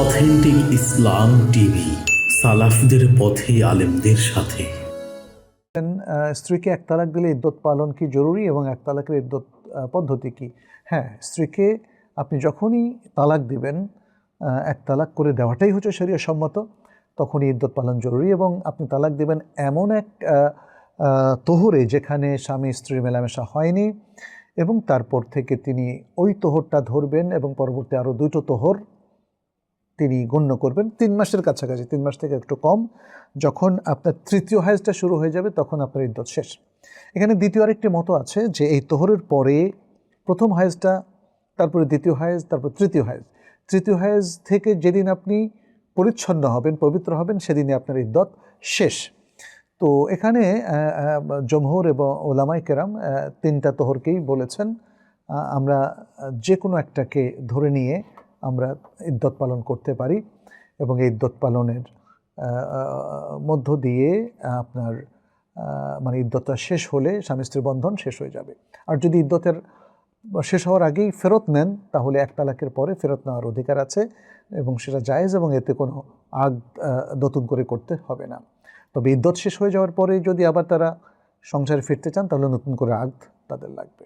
Authentic ইসলাম TV, সালাফদের পথে আলেমদের সাথে। স্ত্রীকে এক তালাক দিলে ইদ্যত পালন কি জরুরি এবং এক তালাকের ইদ্যত পদ্ধতি কি? হ্যাঁ স্ত্রীকে আপনি যখনই তালাক দিবেন এক তালাক করে দেওয়াটাই হচ্ছে শরীয় সম্মত, তখনই ইদ্যত পালন জরুরি এবং আপনি তালাক দিবেন এমন এক তোহরে যেখানে স্বামী স্ত্রীর মেলামেশা হয়নি এবং তারপর থেকে তিনি ওই তোহরটা ধরবেন এবং পরবর্তী আরও দুটো তোহর তিনি গণ্য করবেন তিন মাসের কাছাকাছি তিন মাস থেকে একটু কম। যখন আপনার তৃতীয় হাইজটা শুরু হয়ে যাবে তখন আপনার ইদ্যত শেষ। এখানে দ্বিতীয় আরেকটি মতো আছে যে এই তোহরের পরে প্রথম হাইজটা তারপরে দ্বিতীয় হাইজ তারপর তৃতীয় হাইজ। তৃতীয় হাইজ থেকে যেদিন আপনি পরিচ্ছন্ন হবেন পবিত্র হবেন সেদিনই আপনার ইদ্যত শেষ। তো এখানে আহ, এবং ওলামাই কেরাম তিনটা তোহরকেই বলেছেন। আমরা যে কোনো একটাকে ধরে নিয়ে আমরা ইদ্যত পালন করতে পারি এবং এই ইদ্যত পালনের মধ্য দিয়ে আপনার মানে ইদ্যতটা শেষ হলে স্বামী স্ত্রীর বন্ধন শেষ হয়ে যাবে। আর যদি ইদ্যতের শেষ হওয়ার আগেই ফেরত নেন, তাহলে এক তালাকের পরে ফেরত নেওয়ার অধিকার আছে এবং সেটা জায়েজ এবং এতে কোনো আগ নতুন করে করতে হবে না। তবে ইদ্যত শেষ হয়ে যাওয়ার পরে যদি আবার তারা সংসারে ফিরতে চান, তাহলে নতুন করে আগ তাদের লাগবে।